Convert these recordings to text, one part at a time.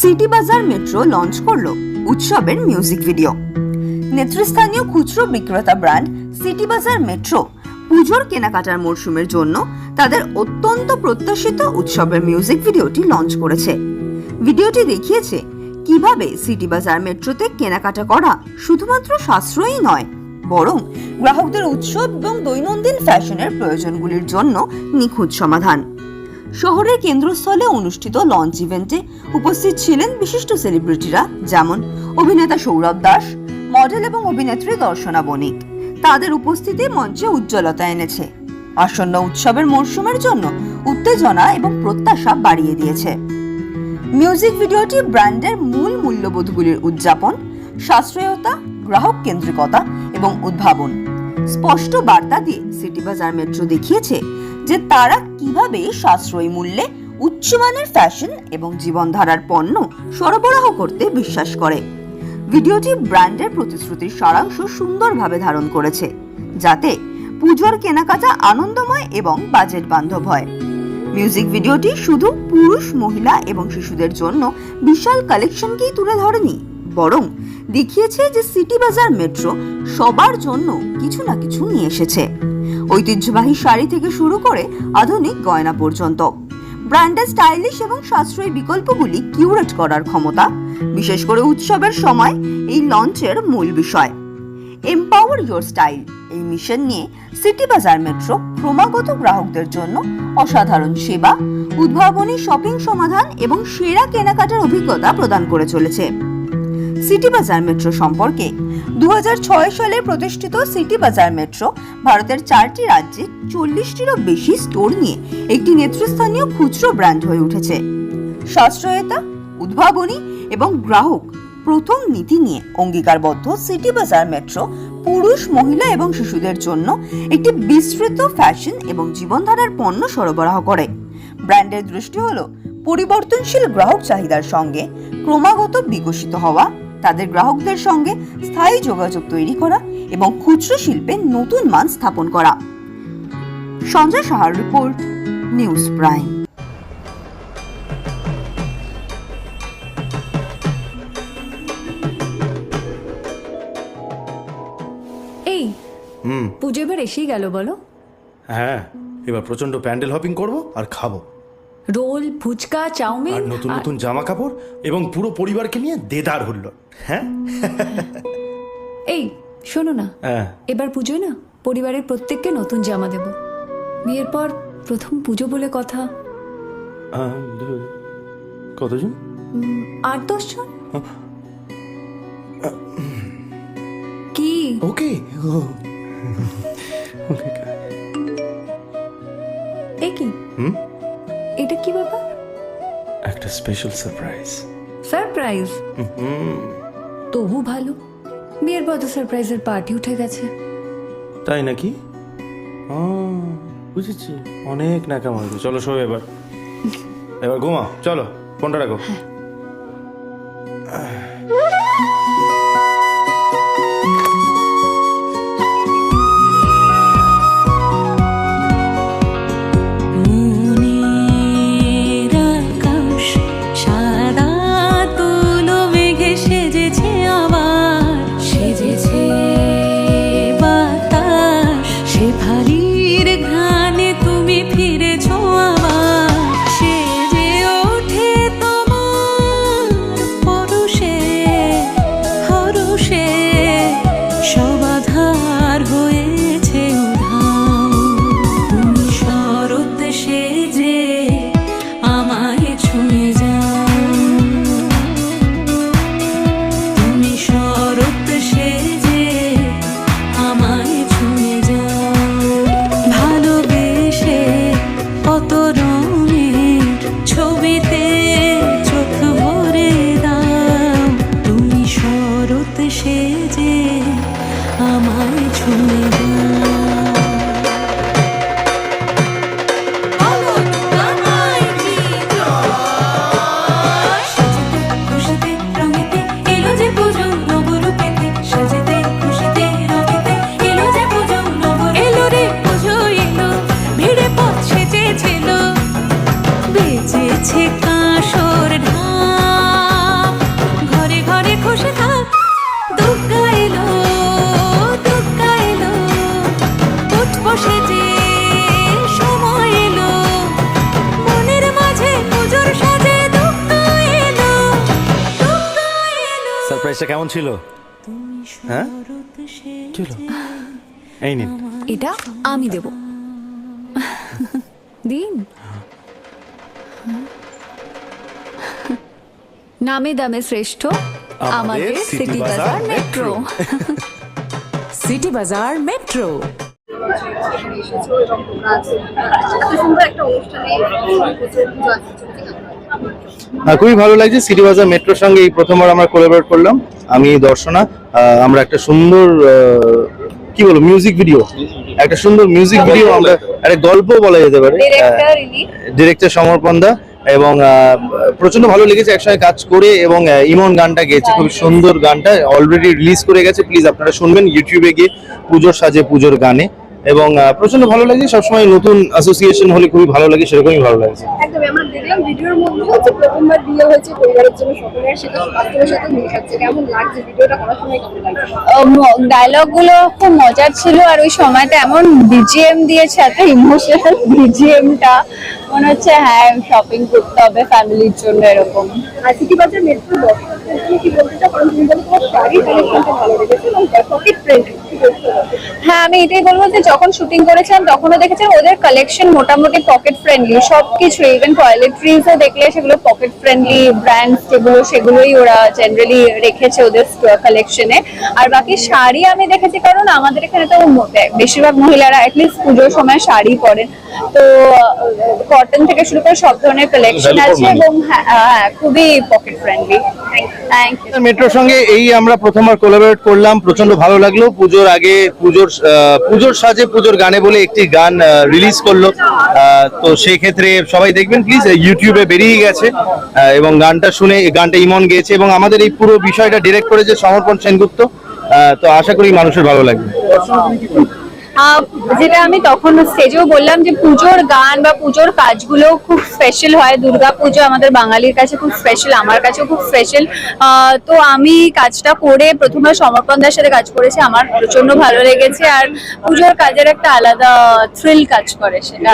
City Bazaar metro launch করল উৎসবের music video. নেতৃস্থানীয় খুচরো বিক্রেতা ব্র্যান্ড সিটি বাজার মেট্রো পুজোর কেনাকাটার মরশুমের জন্য তাদের অত্যন্ত প্রত্যাশিত উৎসবের মিউজিক ভিডিওটি লঞ্চ করেছে। ভিডিওটি দেখিয়েছে, কীভাবে সিটি বাজার মেট্রোতে কেনাকাটা করা শুধুমাত্র সাশ্রয়ী নয়, বরং গ্রাহকদের উৎসব এবং দৈনন্দিন ফ্যাশনের প্রয়োজনগুলির জন্য নিখুঁত সমাধান। শহরের কেন্দ্রস্থলে অনুষ্ঠিত লঞ্চ ইভেন্টে উপস্থিত ছিলেন বিশিষ্ট সেলিব্রিটিরা, যেমন অভিনেতা সৌরভ দাস, মডেল এবং অভিনেত্রী দর্শনা বণিক। তাদের উপস্থিতি মঞ্চে উজ্জ্বলতা এনেছে। আসন্ন উৎসবের মরশুমের জন্য উত্তেজনা এবং প্রত্যাশা বাড়িয়ে দিয়েছে। মিউজিক ভিডিওটি ব্র্যান্ডের মূল মূল্যবোধগুলির উদযাপন, সাশ্রয়তা, গ্রাহক কেন্দ্রিকতা এবং উদ্ভাবন। স্পষ্ট বার্তা দিয়ে সিটি বাজার মেট্রো দেখিয়েছে যে তারা কীভাবে সাশ্রয়ী মূল্যে উচ্চমানের ফ্যাশন এবং জীবনধারার পণ্য সরবরাহ করতে বিশ্বাস করে? ভিডিওটি ব্র্যান্ডের প্রতিশ্রুতির সারাংশ সুন্দরভাবে ধারণ করেছে, যাতে পুজোর কেনাকাটা আনন্দময় এবং বাজেট বান্ধব হয়। মিউজিক ভিডিওটি শুধু পুরুষ, মহিলা এবং শিশুদের জন্য বিশাল কালেকশনকেই তুলে ধরেনি, বরং দেখিয়েছে যে সিটি বাজার মেট্রো সবার জন্য কিছু না কিছু নিয়ে এসেছে। ঐতিহ্যবাহী শাড়ি থেকে শুরু করে আধুনিক গয়না পর্যন্ত। ব্র্যান্ডের স্টাইলিশ এবং সাশ্রয়ী বিকল্পগুলি কিউরেট করার ক্ষমতা, বিশেষ করে উৎসবের সময় এই লঞ্চের মূল বিষয়। এম্পাওয়ার ইয়োর স্টাইল এই মিশন নিয়ে সিটি বাজার মেট্রো ক্রমাগত গ্রাহকদের জন্য অসাধারণ সেবা, উদ্ভাবনী শপিং সমাধান এবং সেরা কেনাকাটার অভিজ্ঞতা প্রদান করে চলেছে। সিটি বাজার মেট্রো সম্পর্কে। দু হাজার ছয় সালে প্রতিষ্ঠিত সিটি বাজার মেট্রো ভারতের চারটি রাজ্যে চল্লিশটিরও বেশি স্টোর নিয়ে একটি নেতৃস্থানীয় খুচরো ব্র্যান্ড হয়ে উঠেছে। সাশ্রয়তা, উদ্ভাবনী এবং গ্রাহক প্রথম নীতি নিয়ে অঙ্গীকারবদ্ধ সিটি বাজার মেট্রো পুরুষ, মহিলা এবং শিশুদের জন্য একটি বিস্তৃত ফ্যাশন এবং জীবনধারার পণ্য সরবরাহ করে। ব্র্যান্ডের দৃষ্টি হলো পরিবর্তনশীল গ্রাহক চাহিদার সঙ্গে ক্রমাগত বিকশিত হওয়া তাদের গ্রাহকদের সঙ্গে স্থায়ী যোগাযোগ তৈরি করা এবং খুচরো শিল্পে নতুন মান স্থাপন করা। সঞ্জয় সাহার রিপোর্ট নিউজ প্রাইম। এই হুম। পুজো এবার এসেই গেল বলো। হ্যাঁ এবার প্রচণ্ড প্যান্ডেল হপিং করব আর খাব। রোল ফুচকা চাউমিন আর নতুন নতুন জামা কাপড় এবং পুরো পরিবারকে নিয়ে দেদার হলো হ্যাঁ? এই শোনো না। হ্যাঁ। এবার পুজোয় না পরিবারের প্রত্যেককে নতুন জামা দেব। বিয়ের পর প্রথম পুজো বলে কথা। কতজন? আট দশ জন। কি? ওকে। ওকে। কি ব্যাপার? একটা স্পেশাল সারপ্রাইজ সারপ্রাইজ তবু ভালো। বিয়ের পর তো সারপ্রাইজের পার্টি উঠে গেছে। তাই নাকি? ও, বুঝেছি। অনেক না কেমন চলো সব এবার। এবার ঘুমা চলো ফোনটা রাখো। মনের সারপ্রাইজটা কেমন ছিল? হ্যাঁ? ছিল। এই নিন। এটা আমি দেব। দিন। নামে দামে শ্রেষ্ঠ আমাদের city Bazaar metro city Bazaar metro হ্যাঁ খুবই ভালো লাগছে সিটি বাজার মেট্রোর সঙ্গে এই প্রথমবার আমরা কোলাবরেট করলাম। আমি দর্শনা আহ, আমরা একটা সুন্দর আহ, কি বলব মিউজিক ভিডিও একটা সুন্দর মিউজিক ভিডিও আমরা একটা গল্প বলা যেতে পারে। ডিরেক্টর সমর্পণ দা এবং আহ, প্রচণ্ড ভালো লেগেছে একসঙ্গে কাজ করে এবং ইমন গানটা গেয়েছে খুব সুন্দর গানটা অলরেডি রিলিজ করে গেছে। প্লিজ আপনারা শুনবেন ইউটিউবে গিয়ে পুজোর সাজে পুজোর গানে। এবং প্রচণ্ড ভালো লাগছে। সবসময় নতুন অ্যাসোসিয়েশন হলে খুবই ভালো লাগে সেরকমই ভালো লাগছে। একদমই আমরা দেখলাম ভিডিওর মধ্যে হচ্ছে প্রথমবার বিয়ে হয়েছে পরিবারের জন্য সকলের সেটা বাস্তবের সাথে মিল খাচ্ছে। কেমন লাগছে ভিডিওটা? করার সময় কেমন লাগছে? ডায়লগগুলো খুব মজার ছিল আর ওই সময়টা এমন বিজিএম দিয়েছে এত ইমোশনাল বিজিএমটা মনে হচ্ছে হ্যাঁ শপিং করতে হবে ফ্যামিলির জন্য এরকম। আর বাজার মেট্রো কি বলতে চাও? কারণ তুমি তোমার শাড়ি কালেকশনটা ভালো লেগেছে এবং পকেট প্রিন্ট কি বলতে চাও? হ্যাঁ আমি এটাই বলব যে যখন শুটিং করেছিলাম তখনও দেখেছেন ওদের কালেকশন মোটামুটি পকেট ফ্রেন্ডলি সবকিছু ইভেন টয়লেট্রিজও দেখলে সেগুলো পকেট ফ্রেন্ডলি ব্র্যান্ড যেগুলো সেগুলোই ওরা জেনারেলি রেখেছে ওদের কালেকশনে আর বাকি শাড়ি আমি দেখেছি কারণ আমাদের এখানে তো বেশিরভাগ মহিলারা অ্যাটলিস্ট পুজোর সময় শাড়ি পরেন। তো কটন থেকে শুরু করে সব ধরনের কালেকশন আছে এবং হ্যাঁ হ্যাঁ, খুবই পকেট ফ্রেন্ডলি থ্যাংক ইউ মেট্রোর সঙ্গে এই আমরা প্রথমবার কোলাবরেট করলাম প্রচণ্ড ভালো লাগল। পুজোর আগে পুজোর আহ, পুজোর সাজে পুজোর গানে বলে একটি গান রিলিজ করল। তো সেই ক্ষেত্রে সবাই দেখবেন প্লিজ ইউটিউবে বেরিয়ে গেছে। আহ, এবং গানটা শুনে এই গানটা ইমন গেয়েছে এবং আমাদের এই পুরো বিষয়টা ডিরেক্ট করেছে সমর্পণ সেনগুপ্ত। আহ, তো আশা করি মানুষের ভালো লাগবে। যেটা আমি তখন স্টেজেও বললাম যে পুজোর গান বা পুজোর কাজগুলো খুব স্পেশাল হয়। দুর্গা পুজো আমাদের বাঙালির কাছে খুব স্পেশাল আমার কাছেও খুব স্পেশাল তো আমি কাজটা করে প্রথমবার সমর্পণদার সাথে কাজ করেছি আমার প্রচণ্ড ভালো লেগেছে। আর পুজোর কাজের একটা আলাদা থ্রিল কাজ করে সেটা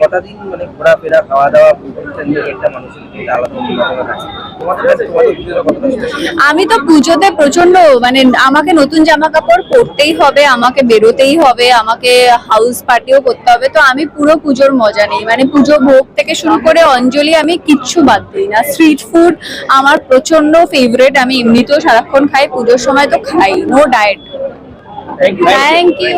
কটা দিন মানে ঘোরাফেরা খাওয়া দাওয়া একটা মানুষের? আমি তো পুজোতে প্রচণ্ড মানে আমাকে নতুন জামা কাপড় পরতেই হবে আমাকে বেরোতেই হবে। আমাকে হাউস পার্টিও করতে হবে। তো আমি পুরো পুজোর মজা নেই। মানে পুজো ভোগ থেকে শুরু করে অঞ্জলি আমি কিচ্ছু বাদ দিই না। স্ট্রিট ফুড আমার প্রচণ্ড ফেভারিট আমি এমনিতেও সারাক্ষণ খাই পুজোর সময় তো খাই। নো ডায়েট থ্যাংক ইউ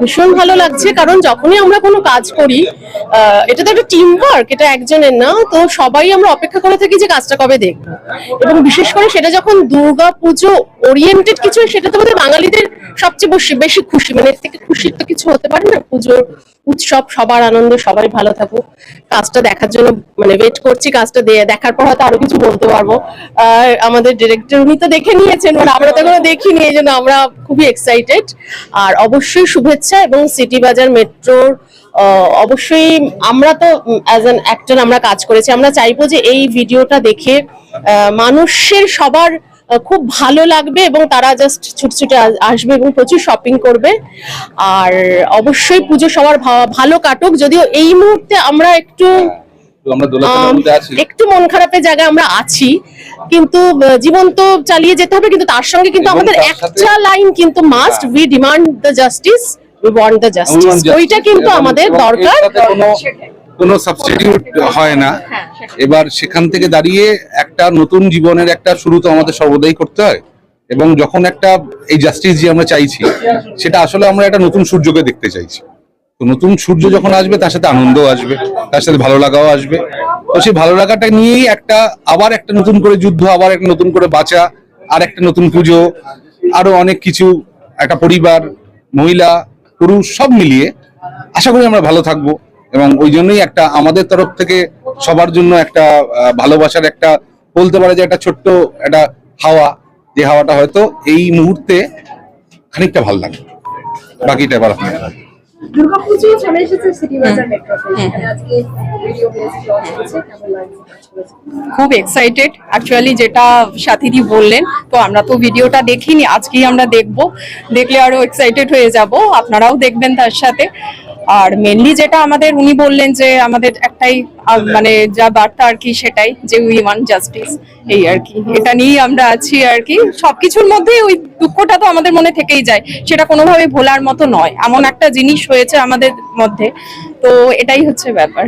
ভীষণ ভালো লাগছে কারণ যখনই আমরা কোনো কাজ করি এটা তো একটা টিম ওয়ার্ক এটা একজনের না, তো সবাই আমরা অপেক্ষা করে থাকি যে কাজটা কবে দেখব। এবং বিশেষ করে সেটা যখন দুর্গা পুজো ওরিয়েন্টেড কিছু, সেটা তো আমাদের বাঙালিদের সবচেয়ে বেশি বেশি খুশি মানে এর থেকে খুশির তো কিছু হতে পারে না। পুজোর উৎসব, সবার আনন্দ, সবাই ভালো থাকুক। কাজটা দেখার জন্য মানে ওয়েট করছি কাজটা দিয়ে, দেখার পর হয়তো আরও কিছু বলতে পারব। আর আমাদের ডিরেক্টর উনি তো দেখে নিয়েছেন মানে আমরা তো এখনও দেখিনি, এই জন্য আমরা খুবই এক্সাইটেড আর অবশ্যই শুভেচ্ছা এবং সিটি বাজার মেট্রোর অবশ্যই আমরা তো অ্যাজ অ্যান অ্যাক্টর আমরা কাজ করেছি। আমরা চাইব যে এই ভিডিওটা দেখে মানুষের সবার খুব ভালো লাগবে এবং তারা জাস্ট ছুটে ছুটে আসবে এবং প্রচুর শপিং করবে। আর অবশ্যই পুজো সবার ভালো কাটুক। যদিও এই মুহূর্তে আমরা একটু একটু মন খারাপের জায়গায় আমরা আছি। কিন্তু জীবন তো চালিয়ে যেতে হবে কিন্তু তার সঙ্গে কিন্তু আমাদের একটা লাইন কিন্তু must we demand the justice we want the justice ওইটা কিন্তু আমাদের দরকার। কোনো সাবস্টিটিউট হয় না। এবার সেখান থেকে দাঁড়িয়ে একটা নতুন জীবনের একটা শুরু তো আমাদের সর্বদাই করতে হয়। এবং যখন একটা এই জাস্টিস যে আমরা চাইছি সেটা আসলে আমরা একটা নতুন সূর্যকে দেখতে চাইছি। তো নতুন সূর্য যখন আসবে তার সাথে আনন্দ আসবে তার সাথে ভালো লাগাও আসবে। তো সেই ভালো লাগাটা নিয়েই একটা আবার একটা নতুন করে যুদ্ধ আবার একটা নতুন করে বাঁচা আর একটা নতুন পুজো আরও অনেক কিছু একটা পরিবার মহিলা পুরুষ সব মিলিয়ে আশা করি আমরা ভালো থাকব এবং ওই জন্যই একটা আমাদের তরফ থেকে সবার জন্য একটা ভালোবাসার একটা বলতে পারে যে একটা ছোট্ট একটা হাওয়া। যে হাওয়াটা হয়তো এই মুহূর্তে খানিকটা ভালো লাগে। বাকিটা এবার আপনার দুর্গাপুজো চলে এসেছে সিটি বাজার মেট্রোতে আজকে ভিডিও মিউজিক লঞ্চ হচ্ছে কেমন লাগছে? খুব এক্সাইটেড অ্যাকচুয়ালি যেটা সাথীদি বললেন তো আমরা তো ভিডিওটা দেখিনি আজকেই আমরা দেখব। দেখলে আরও এক্সাইটেড হয়ে যাব। আপনারাও দেখবেন তার সাথে। আর মেনলি যেটা আমাদের উনি বললেন যে আমাদের একটাই আহ, মানে যা বার্তা আর কি সেটাই যে উই ওয়ান জাস্টিস এই আর কি। এটা নিয়েই আমরা আছি আর কি। সবকিছুর মধ্যে ওই দুঃখটা তো আমাদের মনে থেকেই যায়। সেটা কোনোভাবে ভোলার মতো নয়। এমন একটা জিনিস হয়েছে আমাদের মধ্যে। তো এটাই হচ্ছে ব্যাপার।